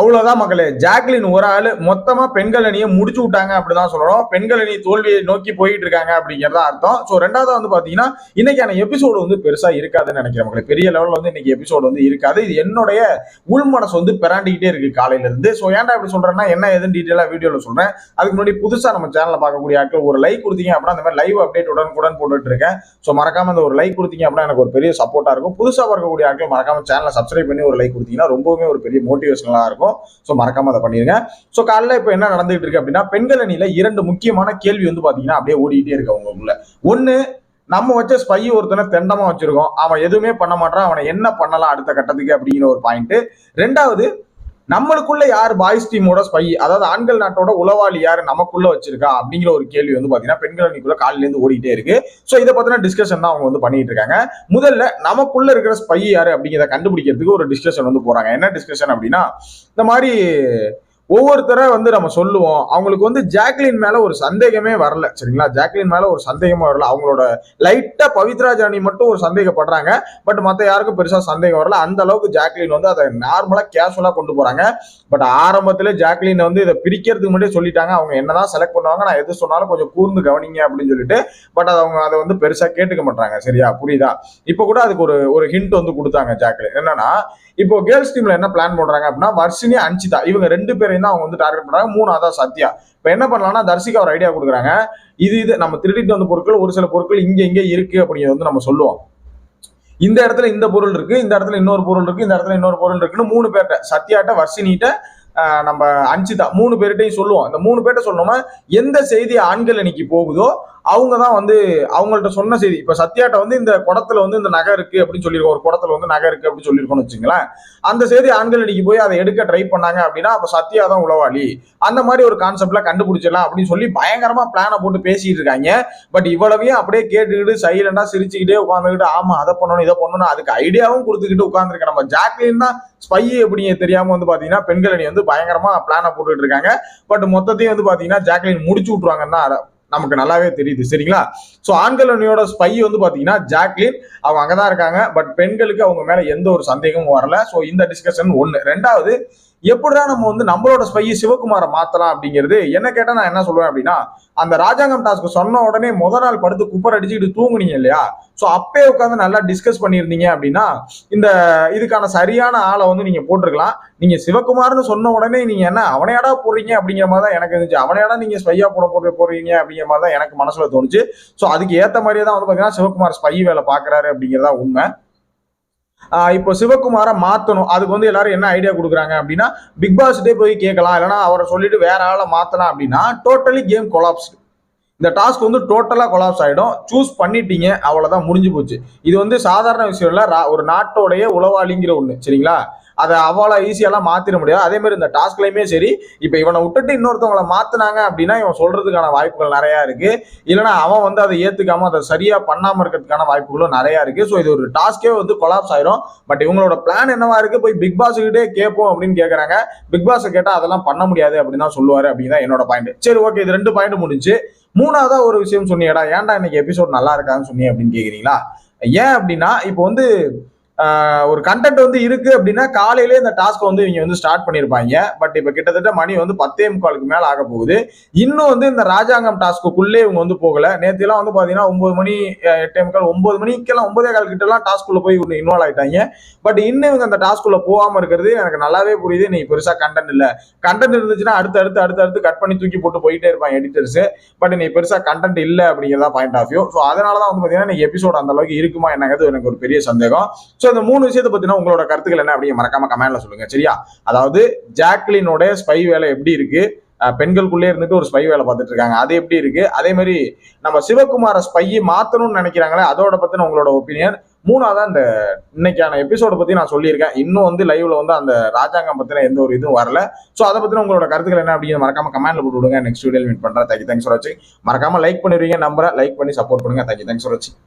அவ்வளவுதான் மக்களே. ஜாக்லின் ஒரு ஆளு மொத்தமா பெண்கள் அணியை முடிச்சு விட்டாங்க அப்படிதான் சொல்லணும். பெண்கள் அணி தோல்வியை நோக்கி போயிட்டு இருக்காங்க அப்படிங்கிறத அர்த்தம். சோ ரெண்டாவது வந்து பாத்தீங்கன்னா இன்னைக்கான எபிசோடு வந்து பெருசா இருக்காதுன்னு நினைக்கிறேன் மக்களே. பெரிய லெவல்ல வந்து இன்னைக்கு எபிசோடு வந்து இருக்காது. இது என்னுடைய உள் மனசு வந்து பிராண்டிக்கிட்டே இருக்கு காலையில இருந்து. சோ ஏன்டா இப்படி சொல்றேன்னா என்ன எதுன்னு டீட்டெயிலா வீடியோல சொல்றேன். அதுக்கு முன்னாடி புதுசா நம்ம சேனலில் பார்க்கக்கூடிய ஆட்கள் ஒரு லைக் கொடுத்தீங்க அப்படின்னா அந்த மாதிரி லைவ் அப்டேட் உடனுக்குடன் போட்டுட்டு இருக்கேன். சோ மறக்காம அந்த ஒரு லைக் கொடுத்தீங்க அப்படின்னா எனக்கு ஒரு பெரிய சப்போர்ட்டா இருக்கும். புதுசா பார்க்கக்கூடிய ஆட்கள் மறக்காம சேனலை சப்ஸ்கிரைப் பண்ணி ஒரு லைக் கொடுத்தீங்கன்னா ரொம்பவுமே ஒரு பெரிய மோட்டிவேஷனலா இருக்கும். ஸோ மறக்காம அதை பண்ணிருங்க. ஸோ காலைல இப்போ என்ன நடந்துகிட்டு இருக்கு அப்படின்னா பெண்கள் அணியில இரண்டு முக்கியமான கேள்வி வந்து பாத்தீங்கன்னா அப்படியே ஓடிட்டே இருக்கு அவங்களுக்குள்ள. ஒன்னு நம்ம வச்ச ஸ்பை ஒருத்தனை தெண்டமா வச்சிருக்கோம். அவன் எதுவுமே பண்ண மாட்டான். அவனை என்ன பண்ணலாம் அடுத்த கட்டத்துக்கு அப்படிங்கிற ஒரு பாயிண்ட் ரெண்டாவது நம்மளுக்குள்ள யார் பாய்ஸ் டீமோட ஸ்பை அதாவது ஆண்கள் நாட்டோட உளவாளி யார் நமக்குள்ள வச்சிருக்கா? அப்படிங்கிற ஒரு கேள்வி வந்து பாத்தீங்கன்னா பெண்கள் அணிக்குள்ள காலையில ஓடிட்டே இருக்கு. ஸோ இதை பத்தின டிஸ்கஷன் தான் அவங்க வந்து பண்ணிட்டு இருக்காங்க. முதல்ல நமக்குள்ள இருக்கிற ஸ்பை யாரு அப்படிங்கிறத கண்டுபிடிக்கிறதுக்கு ஒரு டிஸ்கஷன் வந்து போறாங்க. என்ன டிஸ்கஷன் அப்படின்னா இந்த மாதிரி ஒவ்வொருத்தரை வந்து நம்ம சொல்லுவோம். அவங்களுக்கு வந்து ஜாக்லின் மேல ஒரு சந்தேகமே வரல. சரிங்களா? ஜாக்லின் மேல ஒரு சந்தேகமே வரல. அவங்களோட லைட்டா பவித்ரா ஜானி மட்டும் ஒரு சந்தேகப்படுறாங்க. பட் மற்ற யாருக்கும் பெருசா சந்தேகம் வரல. அந்த அளவுக்கு ஜாக்லின் வந்து அதை நார்மலா கேஷுவலா கொண்டு போறாங்க. பட் ஆரம்பத்துல ஜாக்லின் வந்து இதை பிரிக்கிறதுக்கு முன்னாடியே சொல்லிட்டாங்க. அவங்க என்னதான் செலக்ட் பண்ணுவாங்க நான் எது சொன்னாலும் கொஞ்சம் கூர்ந்து கவனிங்க அப்படின்னு சொல்லிட்டு பட் அது அவங்க அதை வந்து பெருசா கேட்டுக்க மாட்டாங்க சரியா? புரியுதா? இப்போ கூட அதுக்கு ஒரு ஒரு ஹிண்ட் வந்து கொடுத்தாங்க ஜாக்லின். என்னன்னா இப்போ கேர்ள்ஸ் டீம்ல என்ன பிளான் பண்றாங்க அப்படின்னா வர்ஷினி அஞ்சிதா இவங்க ரெண்டு பேரும் தான் அவங்க வந்து டார்கெட் பண்றாங்க. மூணாவதா சத்யா. இப்போ என்ன பண்ணலாம்னா தர்சிகா ஒரு ஐடியா கொடுக்குறாங்க. இது இது நம்ம திருடிட்டு வந்த பொருட்கள் ஒரு சில பொருட்கள் இங்கே இங்கே இருக்கு அப்படிங்கிறது வந்து நம்ம சொல்லுவோம். இந்த இடத்துல இந்த பொருள் இருக்கு இந்த இடத்துல இன்னொரு பொருள் இருக்கு இந்த இடத்துல இன்னொரு பொருள் இருக்குன்னு மூணு பேர்கிட்ட சத்யாட்ட வர்ஷினிட்ட ஆஹ் நம்ம அஞ்சிதா மூணு பேர்கிட்டையும் சொல்லுவோம். இந்த மூணு பேர்கிட்ட சொன்னோம்னா எந்த செய்தி ஆண்கள் அன்னைக்கு போகுதோ அவங்க தான் வந்து அவங்கள்ட்ட சொன்ன செய்தி. இப்போ சத்யாட்ட வந்து இந்த குடத்துல வந்து இந்த நகை இருக்கு அப்படின்னு சொல்லியிருக்கோம். ஒரு குடத்துல வந்து நகை இருக்கு அப்படின்னு சொல்லியிருக்கோம்னு வச்சுங்களேன் அந்த செய்தி ஆண்கள் அடிக்கு போய் அதை எடுக்க ட்ரை பண்ணாங்க அப்படின்னா அப்போ சத்யா தான் உளவாளி. அந்த மாதிரி ஒரு கான்செப்ட்ல கண்டுபிடிச்சிடலாம் அப்படின்னு சொல்லி பயங்கரமா பிளானை போட்டு பேசிட்டு இருக்காங்க. பட் இவ்வளவையும் அப்படியே கேட்டுக்கிட்டு சைலண்டா சிரிச்சுக்கிட்டே உட்காந்துக்கிட்டு ஆமா அதை பண்ணணும் இதை பண்ணணும் அதுக்கு ஐடியாவும் கொடுத்துக்கிட்டு உட்காந்துருக்க நம்ம ஜாக்லின் தான் ஸ்பை அப்படின்னு தெரியாம வந்து பாத்தீங்கன்னா பெண்கள் அணி வந்து பயங்கரமா பிளானை போட்டுட்டு இருக்காங்க. பட் மொத்தத்தையும் வந்து பாத்தீங்கன்னா ஜாக்லின் முடிச்சு விட்டுருவாங்கன்னா நமக்கு நல்லாவே தெரியுது சரிங்களா? ஸோ ஆண்கள் அணியோட ஸ்பை வந்து பார்த்தீங்கன்னா ஜாக்லின். அவங்க அங்கதான் இருக்காங்க. பட் பெண்களுக்கு அவங்க மேலே எந்த ஒரு சந்தேகமும் வரல. ஸோ இந்த டிஸ்கஷன் ஒன்று ரெண்டாவது எப்படிடா நம்ம வந்து நம்மளோட ஸ்பையை சிவகுமாரை மாத்தலாம் அப்படிங்கிறது? என்ன கேட்டா நான் என்ன சொல்லுவேன் அப்படின்னா அந்த ராஜாங்கம் டாஸ்க் சொன்ன உடனே முத நாள் படுத்து குப்பர் அடிச்சுக்கிட்டு தூங்குனீங்க இல்லையா? ஸோ அப்பே உட்காந்து நல்லா டிஸ்கஸ் பண்ணியிருந்தீங்க அப்படின்னா இந்த இதுக்கான சரியான ஆளை வந்து நீங்க போட்டிருக்கலாம். நீங்க சிவகுமார்னு சொன்ன உடனே நீங்க என்ன அவனையாடா போடுறீங்க அப்படிங்கிற மாதிரி தான் எனக்கு இருந்துச்சு. அவனையாடா நீங்க ஸ்பையா போட போட போறீங்க அப்படிங்கிற மாதிரி தான் எனக்கு மனசுல தோணுச்சு. ஸோ அதுக்கு ஏத்த மாதிரியே தான் வந்து பாத்தீங்கன்னா சிவகுமார் ஸ்பை வேலை பாக்குறாரு அப்படிங்கிறதா உண்மை. இப்போ சிவகுமாரை மாற்றணும் அதுக்கு வந்து எல்லாரும் என்ன ஐடியா கொடுக்குறாங்க அப்படின்னா பிக் பாஸ்டே போய் கேட்கலாம். இல்லைன்னா அவரை சொல்லிட்டு வேற ஆளை மாற்றலாம் அப்படின்னா டோட்டலி கேம் கொலாப்ஸ் இந்த டாஸ்க் வந்து டோட்டலாக கொலாப்ஸ் ஆகிடும் சூஸ் பண்ணிட்டீங்க அவ்வளோதான் முடிஞ்சு போச்சு. இது வந்து சாதாரண விஷயம் இல்லை. ஒரு நாட்டோடைய உளவாளிங்கிற ஒன்று சரிங்களா? அதை அவ்வளோ ஈஸியாலாம் மாற்றிட முடியாது. அதே மாதிரி இந்த டாஸ்க்லையுமே சரி இப்போ இவனை விட்டுட்டு இன்னொருத்தவங்களை மாற்றினாங்க அப்படின்னா இவன் சொல்கிறதுக்கான வாய்ப்புகள் நிறையா இருக்குது இல்லைன்னா அவன் வந்து அதை ஏற்றுக்காம அதை சரியாக பண்ணாமல் இருக்கிறதுக்கான வாய்ப்புகளும் நிறையா இருக்குது ஸோ இது ஒரு டாஸ்கே வந்து கொலாப்ஸ் ஆயிரும். பட் இவங்களோட பிளான் என்னவா இருக்குது போய் பிக் பாஸ்கிட்டே கேட்போம் அப்படின்னு கேட்குறாங்க பிக் பாஸ் கேட்டால் அதெல்லாம் பண்ண முடியாது அப்படின்னு தான் சொல்லுவார் அப்படின்னு தான் என்னோட பாயிண்ட் சரி ஓகே இது ரெண்டு பாயிண்ட் முடிஞ்சு. மூணாவதா ஒரு விஷயம் சொன்னியடா. ஏன்டா இன்னைக்கு எபிசோட் நல்லா இருக்கான்னு சொன்னீங்க அப்படின்னு கேக்குறீங்களா? ஏன் அப்படின்னா இப்போ வந்து ஒரு கண்டென்ட் வந்து இருக்கு அப்படின்னா காலையிலே இந்த டாஸ்க் வந்து இவங்க வந்து ஸ்டார்ட் பண்ணியிருப்பாங்க பட் இப்போ கிட்டத்தட்ட மணி வந்து பத்தே முக்காலுக்கு மேலே ஆக போகுது. இன்னும் வந்து இந்த ராஜாங்கம் டாஸ்க்குள்ளே இவங்க வந்து போகல. நேற்றுலாம் வந்து பார்த்தீங்கன்னா ஒன்பது மணி எட்டே முக்கால் ஒன்பது மணிக்கெல்லாம் ஒன்பதே கால் கிட்டலாம் எல்லாம் டாஸ்க்குள்ள போய் இன்வால்வ் ஆயிட்டாங்க. பட் இன்னும் இவங்க அந்த டாஸ்க்குள்ள போகாமல் இருக்கிறது எனக்கு நல்லாவே புரியுது. நீ பெருசாக கண்டென்ட் இல்லை. கண்டென்ட் இருந்துச்சுன்னா அடுத்து அடுத்து அடுத்து அடுத்து கட் பண்ணி தூக்கி போட்டு போயிட்டே இருப்பாங்க எடிட்டர்ஸ் பட் நீ பெருசாக கண்டென்ட் இல்லை அப்படிங்கிறதா பாயிண்ட் ஆஃப் வியூ ஸோ அதனால தான் வந்து பார்த்தீங்கன்னா எபிசோட் அந்த அளவுக்கு இருக்குமா என்னங்கிறது எனக்கு ஒரு பெரிய சந்தேகம். ஸோ இந்த மூணு விஷயத்தை பத்தினா உங்களோட கருத்துக்கள் என்ன அப்படிங்க மறக்காம கமெண்ட்ல சொல்லுங்க. சரியா? அதாவது ஜாக்லினோட ஸ்பை வேலை எப்படி இருக்கு? பெண்களுக்குள்ளே இருந்துட்டு ஒரு ஸ்பை வேலை பார்த்துட்டு இருக்காங்க. அது எப்படி இருக்கு? அதே மாதிரி நம்ம சிவகுமார ஸ்பையை மாத்தணும்னு நினைக்கிறாங்களே அதோட பத்தின உங்களோட ஒப்பீனியன் மூணாவதான் இந்த இன்னைக்கான எபிசோட பத்தி நான் சொல்லியிருக்கேன். இன்னும் வந்து லைவ்ல வந்து அந்த ராஜாங்கம் பத்தின எந்த ஒரு இதுவும் வரல. ஸோ அதை பத்தின உங்களோட கருத்துக்கள் என்ன அப்படின்னு மறக்காம கமெண்ட்ல போட்டு விடுங்க. நெக்ஸ்ட் வீடியோ மீட் பண்றேன். தேங்க்யூ தேங்க்ஸ் ஃபார் வாட்சிங் மறக்காம லைக் பண்ணிடுவீங்க நம்பரை லைக் பண்ணி சப்போர்ட் பண்ணுங்க. தேங்க்யூ தேங்க்ஸ் ஃபார் வாட்சிங்